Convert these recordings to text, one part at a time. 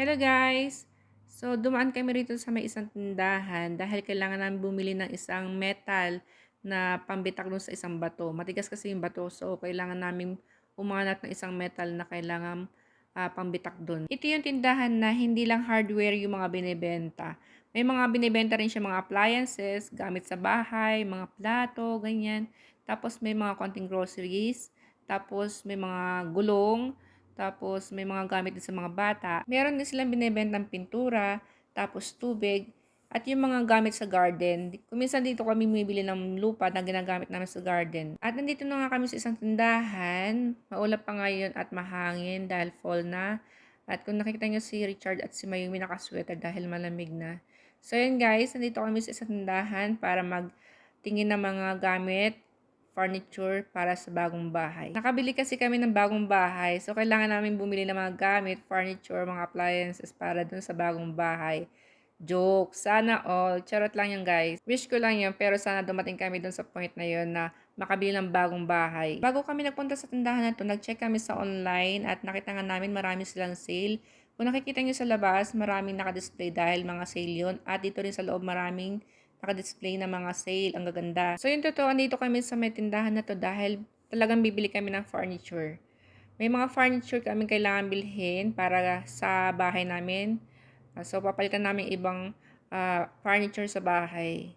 Hello guys! So, dumaan kami rito sa may isang tindahan dahil kailangan namin bumili ng isang metal na pambitak dun sa isang bato. Matigas kasi yung bato, so kailangan namin umanat ng isang metal na kailangan ah, pambitak dun. Ito yung tindahan na hindi lang hardware yung mga binibenta. May mga binibenta rin siya mga appliances, gamit sa bahay, mga plato, ganyan. Tapos may mga konting groceries. Tapos may mga gulong. Tapos may mga gamit din sa mga bata. Meron din silang binibentang pintura, tapos tubig, at yung mga gamit sa garden. Kuminsan dito kami bumibili ng lupa na ginagamit namin sa garden. At nandito na nga kami sa isang tindahan. Maulap pa ngayon at mahangin dahil fall na. At kung nakikita nyo si Richard at si Mayumi nakasweater dahil malamig na. So yun guys, nandito kami sa isang tindahan para magtingin ng mga gamit furniture para sa bagong bahay. Nakabili kasi kami ng bagong bahay, so kailangan namin bumili ng mga gamit, furniture, mga appliances para dun sa bagong bahay. Joke. Sana all. Charot lang yan guys. Wish ko lang yun, pero sana dumating kami dun sa point na yun na makabili ng bagong bahay. Bago kami nagpunta sa tindahan na to, nag-check kami sa online at nakita nga namin marami silang sale. Kung nakikita nyo sa labas, maraming nakadisplay dahil mga sale yun. At dito rin sa loob maraming naka-display na mga sale. Ang gaganda. So yung totoo, andito kami sa may tindahan na to dahil talagang bibili kami ng furniture. May mga furniture kami kailangan bilhin para sa bahay namin. Uh, So papalitan namin ibang uh, furniture sa bahay.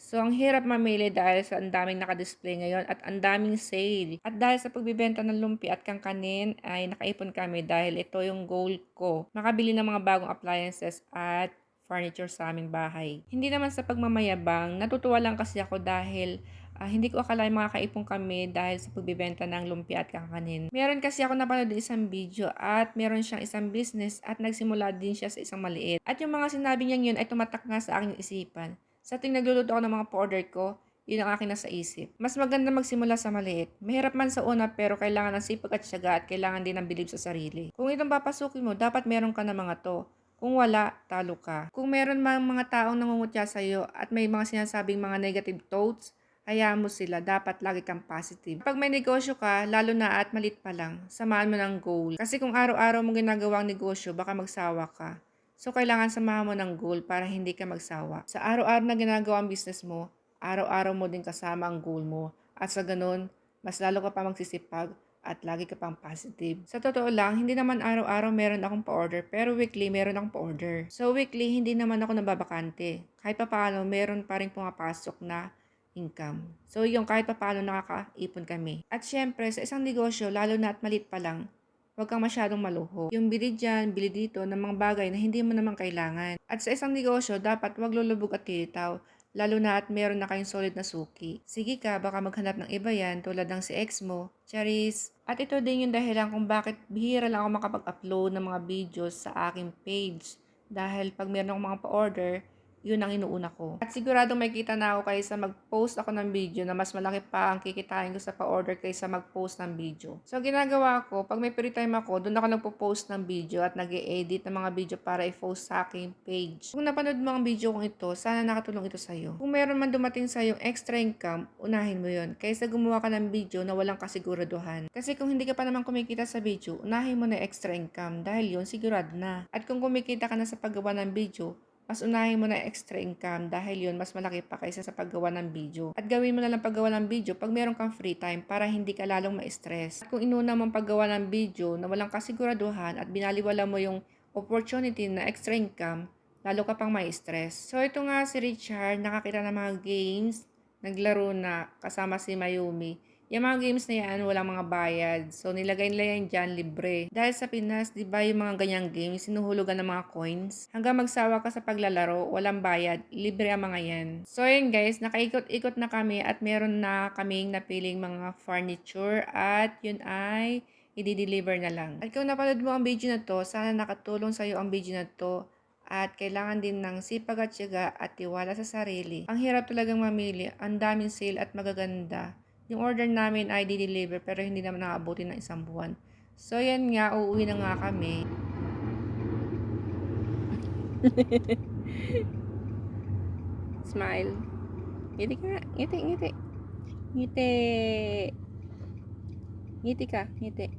So ang hirap mamili dahil sa ang daming naka-display ngayon at ang daming sale. At dahil sa pagbibenta ng lumpi at kangkanin ay nakaipon kami dahil ito yung goal ko. Makabili ng mga bagong appliances at furniture sa aming bahay. Hindi naman sa pagmamayabang, natutuwa lang kasi ako dahil ah, hindi ko akalain makakaipon kami dahil sa pagbibenta ng lumpia at kakanin. Meron kasi ako napanood isang video at meron siyang isang business at nagsimula din siya sa isang maliit. At yung mga sinabi niya yun ay tumatak nga sa aking isipan. Sa tuwing nagluluto ako ng mga pa-order ko, yun ang akin nasa isip. Mas maganda magsimula sa maliit. Mahirap man sa una pero kailangan ng sipag at syaga at kailangan din ng bilib sa sarili. Kung itong papasukin mo, dapat meron ka ng mga to. Kung wala, talo ka. Kung meron mang mga taong nangungutya sa iyo at may mga sinasabing mga negative thoughts, hayaan mo sila. Dapat lagi kang positive. Pag may negosyo ka, lalo na at malit pa lang, samahan mo ng goal. Kasi kung araw-araw mo ginagawa ang negosyo, baka magsawa ka. So, kailangan samahan mo ng goal para hindi ka magsawa. Sa araw-araw na ginagawa ang business mo, araw-araw mo din kasama ang goal mo. At sa ganun, mas lalo ka pa magsisipag at lagi ka pang positive. Sa totoo lang, hindi naman araw-araw meron akong pa-order, pero weekly meron akong pa-order. So weekly, hindi naman ako nababakante. Kahit pa paano, meron pa rin pumapasok na income. So yung kahit pa paano nakakaipon kami. At syempre, sa isang negosyo, lalo na at malit pa lang, huwag kang masyadong maluho. Yung bili dyan, bili dito ng mga bagay na hindi mo naman kailangan. At sa isang negosyo, dapat huwag lulubog at tilitaw lalo na at meron na kayong solid na suki. Sige ka, baka maghanap ng iba yan tulad ng si ex mo, Charis. At ito din yung dahilan kung bakit bihira lang ako makapag-upload ng mga videos sa aking page. Dahil pag meron akong mga pa-order, yun ang inuuna ko. At siguradong may kita na ako kaysa mag-post ako ng video na mas malaki pa ang kikitain ko sa pa-order kaysa mag-post ng video. So, ginagawa ko, pag may free time ako, doon ako nagpo-post ng video at nag edit ng mga video para i-post sa aking page. Kung napanood mo ang video kong ito, sana nakatulong ito sa'yo. Kung meron man dumating sa yung extra income, unahin mo yon kaysa gumawa ka ng video na walang kasiguraduhan. Kasi kung hindi ka pa naman kumikita sa video, unahin mo na extra income dahil yon sigurado na. At kung kumikita ka na sa paggawa ng video, mas unahin mo na extra income dahil yun mas malaki pa kaysa sa paggawa ng video. At gawin mo na lang paggawa ng video pag meron kang free time para hindi ka lalong ma-stress. At kung inuna mong paggawa ng video na walang kasiguraduhan at binaliwala mo yung opportunity na extra income, lalo ka pang may stress. So ito nga si Richard, nakakita ng mga games, naglaro na kasama si Mayumi. Yung mga games na yan, walang mga bayad. So, nilagay nila yan dyan, libre. Dahil sa Pinas, di ba yung mga ganyang games, sinuhulugan ng mga coins. Hanggang magsawa ka sa paglalaro, walang bayad, libre ang mga yan. So, yun guys, nakaikot-ikot na kami at meron na kaming napiling mga furniture at yun ay i-deliver na lang. At kung napanood mo ang video na to, sana nakatulong sa'yo ang video na to at kailangan din ng sipag at syaga at tiwala sa sarili. Ang hirap talagang mamili, ang daming sale at magaganda. Yung order namin ay di-deliver pero hindi naman nakaabuti ng isang buwan. So, yan nga, uuwi na nga kami. Smile. Ngiti ka. Ngiti, ngiti. Ngiti. Ngiti ka, ngiti.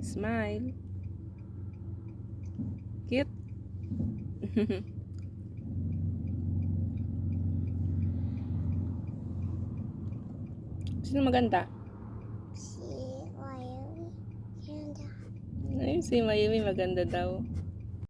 Smile. Cute. Sino maganda? Si Riley. Ganda. Ay, si Mayumi maganda daw.